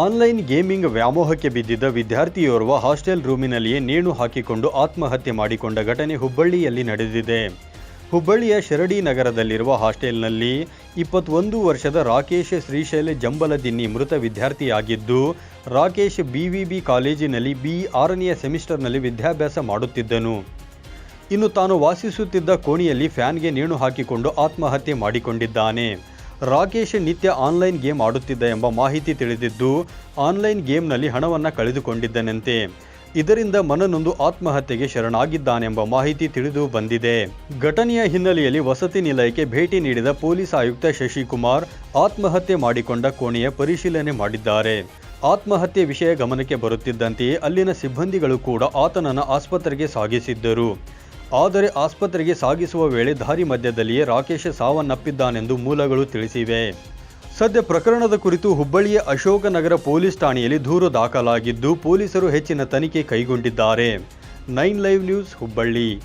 Online gaming ವ್ಯಾಮೋಹಕ್ಕೆ ಬಿದ್ದಿದ್ದ ವಿದ್ಯಾರ್ಥಿಯೋರ್ವ hostel ರೂಮಿನಲ್ಲಿಯೇ ನೇಣು ಹಾಕಿಕೊಂಡು ಆತ್ಮಹತ್ಯೆ ಮಾಡಿಕೊಂಡ ಘಟನೆ ಹುಬ್ಬಳ್ಳಿಯಲ್ಲಿ ನಡೆದಿದೆ. ಹುಬ್ಬಳ್ಳಿಯ ಶಿರಡಿ ನಗರದಲ್ಲಿರುವ ಹಾಸ್ಟೆಲ್ನಲ್ಲಿ ಇಪ್ಪತ್ತೊಂದು ವರ್ಷದ ರಾಕೇಶ್ ಶ್ರೀಶೈಲ ಜಂಬಲದಿನ್ನಿ ಮೃತ ವಿದ್ಯಾರ್ಥಿಯಾಗಿದ್ದು, ರಾಕೇಶ್ ಬಿವಿಬಿ ಕಾಲೇಜಿನಲ್ಲಿ ಬಿ ಆರನೆಯ ಸೆಮಿಸ್ಟರ್ನಲ್ಲಿ ವಿದ್ಯಾಭ್ಯಾಸ ಮಾಡುತ್ತಿದ್ದನು. ಇನ್ನು ತಾನು ವಾಸಿಸುತ್ತಿದ್ದ ಕೋಣೆಯಲ್ಲಿ ಫ್ಯಾನ್ಗೆ ನೇಣು ಹಾಕಿಕೊಂಡು ಆತ್ಮಹತ್ಯೆ ಮಾಡಿಕೊಂಡಿದ್ದಾನೆ. ರಾಕೇಶ್ ನಿತ್ಯ ಆನ್ಲೈನ್ ಗೇಮ್ ಆಡುತ್ತಿದ್ದ ಎಂಬ ಮಾಹಿತಿ ತಿಳಿದಿದ್ದು, ಆನ್ಲೈನ್ ಗೇಮ್ನಲ್ಲಿ ಹಣವನ್ನು ಕಳೆದುಕೊಂಡಿದ್ದನಂತೆ. ಇದರಿಂದ ಮನನೊಂದು ಆತ್ಮಹತ್ಯೆಗೆ ಶರಣಾಗಿದ್ದಾನೆಂಬ ಮಾಹಿತಿ ತಿಳಿದು ಬಂದಿದೆ. ಘಟನೆಯ ಹಿನ್ನೆಲೆಯಲ್ಲಿ ವಸತಿ ನಿಲಯಕ್ಕೆ ಭೇಟಿ ನೀಡಿದ ಪೊಲೀಸ್ ಆಯುಕ್ತ ಶಶಿಕುಮಾರ್ ಆತ್ಮಹತ್ಯೆ ಮಾಡಿಕೊಂಡ ಕೋಣೆಯ ಪರಿಶೀಲನೆ ಮಾಡಿದ್ದಾರೆ. ಆತ್ಮಹತ್ಯೆ ವಿಷಯ ಗಮನಕ್ಕೆ ಬರುತ್ತಿದ್ದಂತೆಯೇ ಅಲ್ಲಿನ ಸಿಬ್ಬಂದಿಗಳು ಕೂಡ ಆತನನ್ನು ಆಸ್ಪತ್ರೆಗೆ ಸಾಗಿಸಿದ್ದರು. ಆದರೆ ಆಸ್ಪತ್ರೆಗೆ ಸಾಗಿಸುವ ವೇಳೆ ದಾರಿ ಮಧ್ಯದಲ್ಲಿಯೇ ರಾಕೇಶ್ ಸಾವನ್ನಪ್ಪಿದ್ದಾನೆಂದು ಮೂಲಗಳು ತಿಳಿಸಿವೆ. ಸದ್ಯ ಪ್ರಕರಣದ ಕುರಿತು ಹುಬ್ಬಳ್ಳಿಯ ಅಶೋಕನಗರ ಪೊಲೀಸ್ ಠಾಣೆಯಲ್ಲಿ ದೂರು ದಾಖಲಾಗಿದ್ದು, ಪೊಲೀಸರು ಹೆಚ್ಚಿನ ತನಿಖೆ ಕೈಗೊಂಡಿದ್ದಾರೆ. Nine live news Hubballi.